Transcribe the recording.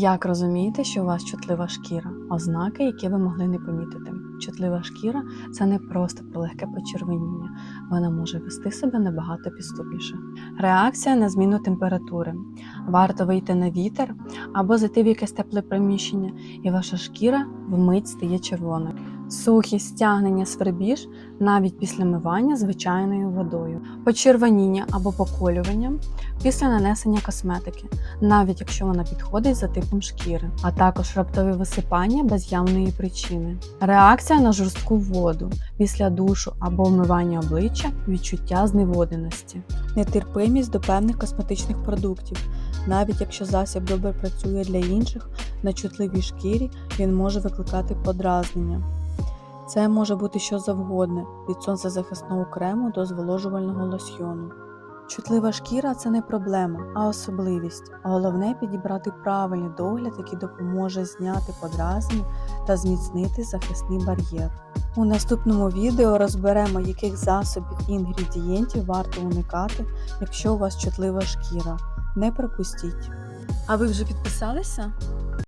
Як розумієте, що у вас чутлива шкіра? Ознаки, які ви могли не помітити. Чутлива шкіра це не просто про легке почервоніння, вона може вести себе набагато підступніше. Реакція на зміну температури. Варто вийти на вітер або зайти в якесь тепле приміщення, і ваша шкіра вмить стає червоною. Сухість, стягнення, свербіж навіть після мивання звичайною водою, почервоніння або поколювання після нанесення косметики, навіть якщо вона підходить за типом шкіри, а також раптові висипання без явної причини. Реакція на жорстку воду після душу або вмивання обличчя, відчуття зневодненості, нетерпимість до певних косметичних продуктів. Навіть якщо засіб добре працює для інших, на чутливій шкірі він може викликати подразнення. Це може бути що завгодно від сонцезахисного крему до зволожувального лосьйону. Чутлива шкіра це не проблема, а особливість. Головне підібрати правильний догляд, який допоможе зняти подразнення та зміцнити захисний бар'єр. У наступному відео розберемо, яких засобів і інгредієнтів варто уникати, якщо у вас чутлива шкіра. Не пропустіть. А ви вже підписалися?